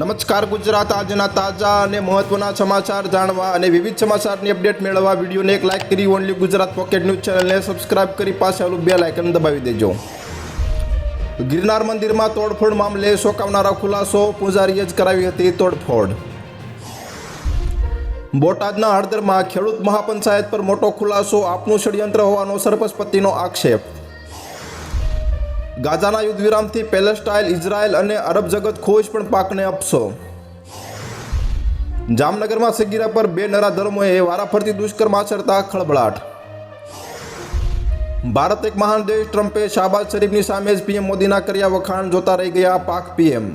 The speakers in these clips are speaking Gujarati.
નમસ્કાર ગુજરાત આજના તાજા અને મહત્વના સમાચાર જાણવા અને વિવિધ સમાચારની અપડેટ મેળવવા વિડીયોને એક લાઇક કરી ઓનલી ગુજરાત પોકેટ ન્યૂઝ ચેનલને સબસ્ક્રાઇબ કરી પાસે આવેલું બે લાઇકન દબાવી દેજો. ગિરનાર મંદિરમાં તોડફોડ મામલે શોકાવનારા ખુલાસો, પૂજારીએ જ કરાવી હતી તોડફોડ. બોટાદના હળદરમાં ખેડૂત મહાપંચાયત પર મોટો ખુલાસો, આપનું ષડયંત્ર હોવાનો સરપંચપતિનો આક્ષેપ. ગાઝાના યુદ્ધ વિરામથી પેલેસ્ટાઇન ઇઝરાયલ અને અરબ જગત ખોજ પણ પાકને અપશો જામનગરમાં સગીરા પર બે નરાધર્મોએ વારાફરતી દુષ્કર્મ આચરતા ખળબળાટ ભારત એક મહાન દેશ, ટ્રમ્પે શાહબાઝ શરીફની સામે જ પીએમ મોદીના કર્યા વખાણ જોતા રહી ગયા પાક પીએમ.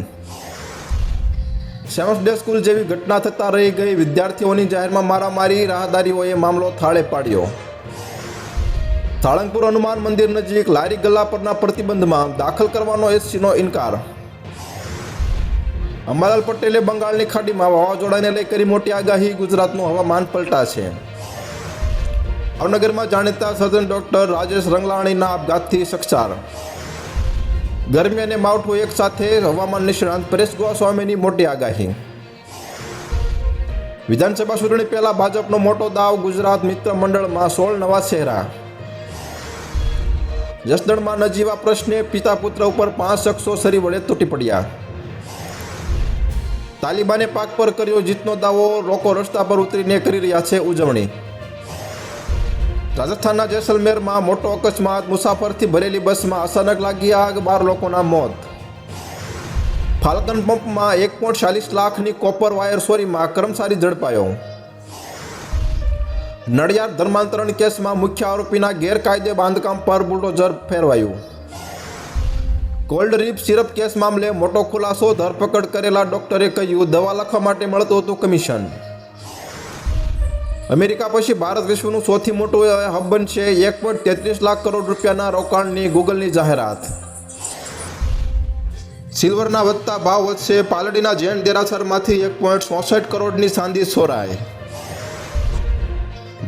સેવન્થ ડે સ્કૂલ જેવી ઘટના થતાં રહી ગઈ. વિદ્યાર્થીઓની જાહેરમાં મારામારી, રાહદારીઓએ મામલો થાળે પાડ્યો. સાળંગપુર હનુમાન મંદિર નજીક લારી ગલ્લા પરના પ્રતિબંધમાં દાખલ કરવાનો એસસીનો ઇનકાર. અંબાલાલ પટેલે બંગાળની ખાડીમાં વાવાઝોડાને લઈ કરી મોટી આગાહી, ગુજરાતનું હવામાન પલટાશે. ભાવનગરમાં જાણીતા સર્જન ડોક્ટર રાજેશ રંગલાણીના આપઘાતથી સક્ષાર. ગરમી અને માવઠું એક સાથે હવામાન નિષ્ણાંત પરેશ ગોસ્વામીની મોટી આગાહી. વિધાનસભા ચૂંટણી પહેલા ભાજપનો મોટો દાવ ગુજરાત મિત્ર મંડળમાં સોળ નવા ચહેરા. જસદણમાં નજીવા પ્રશ્ને પિતા પુત્ર ઉપર પાંચ શખ્સો સરી વડે તૂટી પડ્યા. તાલિબાને પાક પર કર્યો જીતનો દાવો લોકો રસ્તા પર ઉતરીને કરી રહ્યા છે ઉજવણી. રાજસ્થાનના જેસલમેરમાં મોટો અકસ્માત, મુસાફરથી ભરેલી બસમાં અચાનક લાગી આગ, બાર લોકોના મોત. ફાલ્કન પંપમાં એક પોઈન્ટ ચાલીસ લાખની કોપર વાયર ચોરીમાં કર્મચારી ઝડપાયો. નડિયાદ ધર્માંતરણ કેસમાં મુખ્ય આરોપીના ગેરકાયદે બાંધકામ પર બુલડોઝર ફેરવાયું. કોલ્ડ રીપ સિરપ કેસ મામલે મોટો ખુલાસો ધરપકડ કરેલા ડોક્ટરે કહ્યું, દવા લખવા માટે મળતું હતું કમિશન. અમેરિકા પછી ભારત વિશ્વનું સૌથી મોટું હબ બનશે એક પોઈન્ટ તેત્રીસ લાખ કરોડ રૂપિયાના રોકાણની ગૂગલની જાહેરાત. સિલ્વરના વધતા ભાવ વધશે, પાલડીના જૈન દેરાસરમાંથી એક પોઈન્ટ ચોસઠ કરોડની ચાંદી ચોરાય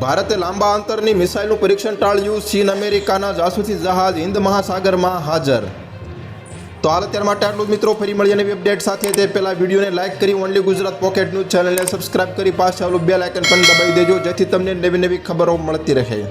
ભારતે લાંબા અંતરની મિસાઇલનું પરીક્ષણ ટાળ્યું. ચીન, અમેરિકાના જાસૂસી જહાજ હિન્દ મહાસાગરમાં હાજર. તો હાલ અત્યાર માટે આટલું જ મિત્રો. ફરી મળી નવી અપડેટ સાથે. તે પહેલાં વિડીયોને લાઇક કરી ઓનલી ગુજરાત પોકેટ ન્યૂઝ ચેનલને સબસ્ક્રાઇબ કરી પાછળ આવેલું બે આઇકન પણ દબાવી દેજો, જેથી તમને નવી નવી ખબરો મળતી રહે.